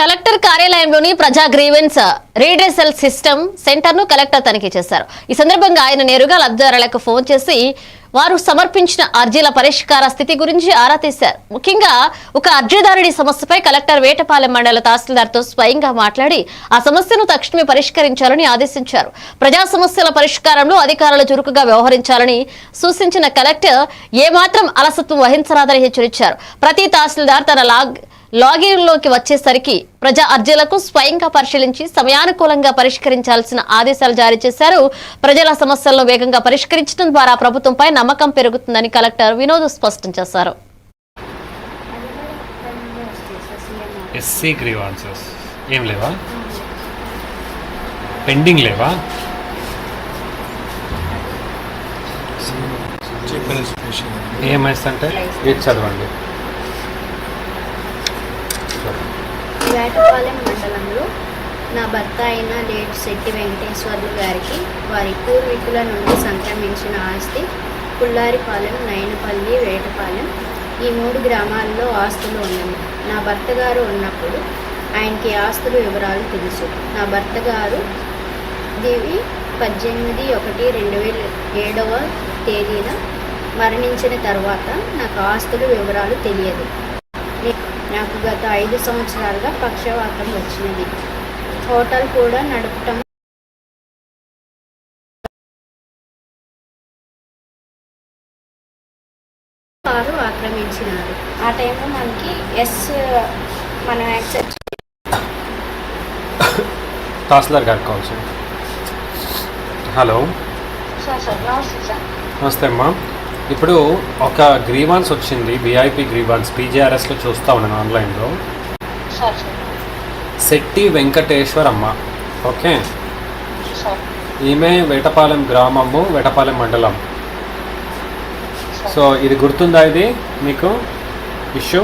Collector కార్యాలయంలోని ప్రజా grievance redressal system సెంటర్ను కలెక్టర్ తనిఖీ చేశారు. ఈ సందర్భంగా ఆయన నేరుగా లబ్ధిదారులకు ఫోన్ చేసి వారు సమర్పించిన అర్జీల పరిష్కార స్థితి గురించి ఆరా తీశారు. ముఖ్యంగా ఒక అర్జీదారుడి సమస్యపై కలెక్టర్ వేటపాలెం మండల తహసీల్దార్తో స్వయంగా మాట్లాడి ఆ సమస్యను తక్షణమే పరిష్కరించాలని ఆదేశించారు. ప్రజా సమస్యల పరిష్కారంలో అధికారులు చురుకుగా వ్యవహరించాలని సూచించిన కలెక్టర్ ఏమాత్రం అలసత్వం వహించరాదని హెచ్చరించారు. ప్రతి తహసీల్దార్ తన లాగ్ లాగిన్లోకి వచ్చేసరికి ప్రజా అర్జీలకు స్వయంగా పరిశీలించి సమయానుకూలంగా పరిష్కరించాల్సిన ఆదేశాలు జారీ చేశారు. ప్రజల సమస్యలను వేగంగా పరిష్కరించడం ద్వారా ప్రభుత్వంపై నమ్మకం పెరుగుతుందని కలెక్టర్ వినోద్ స్పష్టం చేశారు. ఎస్సీ గ్రీవాన్సెస్ ఏం లేవా? పెండింగ్ లేవా? చెప్పిన స్పెషల్ ఏఎంఎస్ అంటే? ఇది చదవండి? వేటపాలెం మండలంలో నా భర్త అయిన లేట్ శెట్టి వెంకటేశ్వర్లు గారికి వారి పూర్వీకుల నుండి సంక్రమించిన ఆస్తి పుల్లారిపాలెం నయనపల్లి వేటపాలెం ఈ మూడు గ్రామాల్లో ఆస్తులు ఉన్నాయి నా భర్త గారు ఉన్నప్పుడు ఆయనకి ఆస్తుల వివరాలు తెలుసు. నా భర్త గారు దివి పద్దెనిమిది ఒకటి రెండు వేల ఏడవ తేదీన మరణించిన తర్వాత నాకు ఆస్తుల వివరాలు తెలియదు. నాకు గత ఐదు సంవత్సరాలుగా పక్షవాతం వచ్చినది. హోటల్ కూడా నడపటం వారు ఆక్రమించినారు. ఆ టైంలో మనకి ఎస్ మనం యాక్సెప్ట్ తహసీల్దార్ గారికి కాల్ హలో. సార్ సార్ నమస్తే సార్. నమస్తే అమ్మా. ఇప్పుడు ఒక గ్రీవాన్స్ వచ్చింది విఐపి గ్రీవాన్స్ పీజీఆర్ఎస్లో చూస్తా ఉన్నాను ఆన్లైన్లో. శెట్టి వెంకటేశ్వర్ అమ్మ ఓకే ఈమె వేటపాలెం గ్రామము వేటపాలెం మండలం. సో ఇది గుర్తుందా ఇది మీకు? ఇష్యూ?